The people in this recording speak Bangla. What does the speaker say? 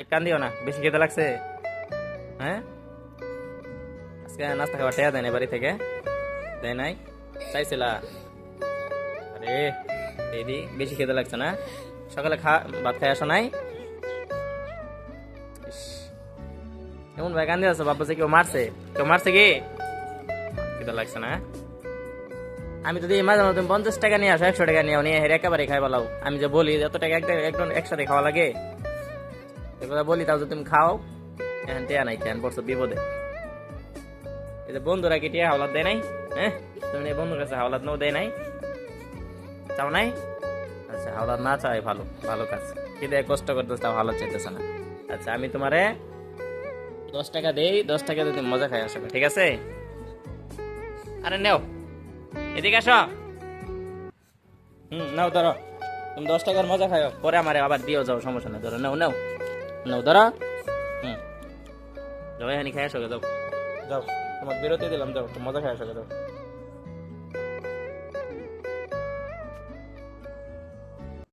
এক কান দিও না, বেশি খেতে লাগছে। হ্যাঁ? আজকে নাস্তা খাবার টেয়া দেয় না বাড়ি থেকে। দেয় নাই? চাইছিলা? আরে, দিদি, বেশি খেতে লাগছে না। সকালে খা, ভাত খাই আসো নাই? এমন ভাই, কান্দি আছো? বাবা কেউ মারছে। কেউ মারছে কি? খেতে লাগছে না। আমি দিই, মাঝে মাঝে তুমি পঞ্চাশ টাকা নিয়ে আসো, একশো টাকা নিয়ে নিয়ে একেবারে খাই বলাও আমি যে বলি যে, এত টাকা একদম একদম একসাথে খাওয়া লাগে। কথা বলি, তাও তুমি খাও, এখন টেয়া নাই কেন পড়ছো বিপদে। এই যে বন্ধুরা কি টিয়া হাওলাত দেয় নাই? হ্যাঁ? তুমি বন্ধুর কাছে হাওলাত নাও দেয় নাই? চাও নাই? আচ্ছা হাওলাত না চাই ভালো ভালো কাজ। কিন্তু কষ্ট করতেছ, তাও হাওলাত চাইতেছে না। আচ্ছা আমি তোমারে দশ টাকা দেই, দশ টাকা দিয়ে তুমি মজা খাই আসো ঠিক আছে? আরে, নেও। এদিকে আসো। হুম, নাও, ধরো। তুমি দশ টাকার মজা খাও পরে আমারে আবার দিও যাও, সমস্যা নেই, ধরো, নাও নাও। নাও ধরো হুম। যাও এখানে খাই আসো যাও। যাও তোমার বেরোতে দিলাম যাও মজা খাই আসো যাও।